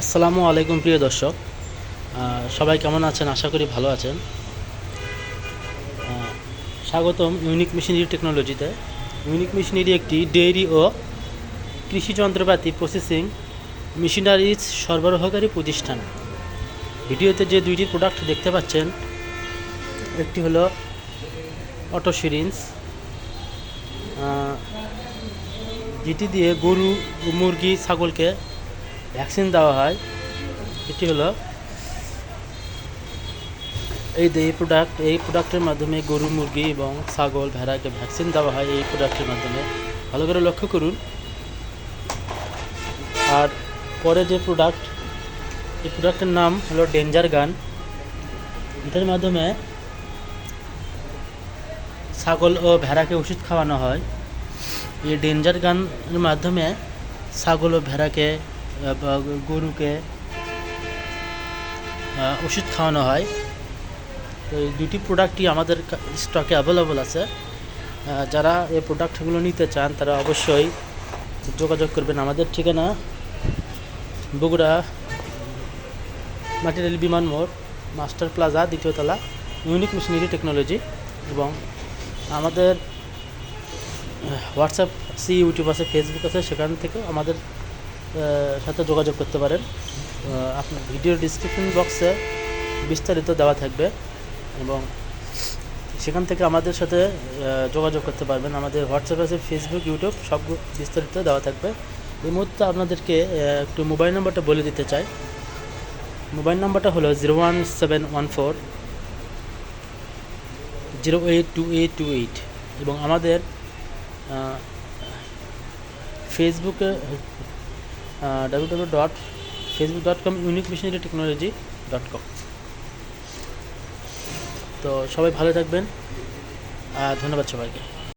আসসালামু আলাইকুম প্রিয় দর্শক। সবাই কেমন আছেন? আশা করি ভালো আছেন। স্বাগতম ইউনিক মেশিনারি টেকনোলজিতে। ইউনিক মেশিনারি একটি ডেইরি ও কৃষি যন্ত্রপাতি প্রসেসিং মেশিনারিজ সরবরাহকারী প্রতিষ্ঠান। ভিডিওতে যে দুইটি প্রোডাক্ট দেখতে পাচ্ছেন, একটি হলো অটো সিরিঞ্জ যেটি দিয়ে গরু মুরগি, ছাগলকে ভ্যাকসিন দেওয়া হয়। এটি হলো এই এই প্রোডাক্ট এই প্রোডাক্টের মাধ্যমে গরু, মুরগি এবং ছাগল, ভেড়াকে ভ্যাকসিন দেওয়া হয় এই প্রোডাক্টের মাধ্যমে। ভালো করে লক্ষ্য করুন। আর পরে যে প্রোডাক্ট এই প্রোডাক্টের নাম হলো ডেঞ্জার গান এটার মাধ্যমে ছাগল ও ভেড়াকে ওষুধ খাওয়ানো হয়। এই ডেঞ্জার গানের মাধ্যমে ছাগল ও ভেড়াকে গরুকে ওষুধ খাওয়ানো হয়। তো এই দুটি প্রোডাক্টই আমাদের স্টকে অ্যাভেলেবল আছে। যারা এই প্রোডাক্টগুলো নিতে চান, তারা অবশ্যই যোগাযোগ করবেন আমাদের ঠিকানা, বগুড়া মাটিরেল বিমান মোড়, মাস্টার প্লাজা দ্বিতীয়তলা ইউনিক মেশিনারি টেকনোলজি এবং আমাদের হোয়াটসঅ্যাপ সি ইউটিউব আছে ফেসবুক আছে, সেখান থেকেও আমাদের সাথে যোগাযোগ করতে পারেন। আপনার ভিডিও ডিসক্রিপশন বক্সে বিস্তারিত দেওয়া থাকবে এবং সেখান থেকে আমাদের সাথে যোগাযোগ করতে পারবেন। আমাদের হোয়াটসঅ্যাপ আছে ফেসবুক ইউটিউব সব বিস্তারিত দেওয়া থাকবে। এই মুহূর্তে আপনাদেরকে একটু মোবাইল নাম্বারটা বলে দিতে চাই। মোবাইল নাম্বারটা হলো zero one seven one four zero eight two eight two eight এবং আমাদের ফেসবুকে W W dot Facebook dot com unique machinery technology dot com তো সবাই ভালো থাকবেন ধন্যবাদ সবাইকে।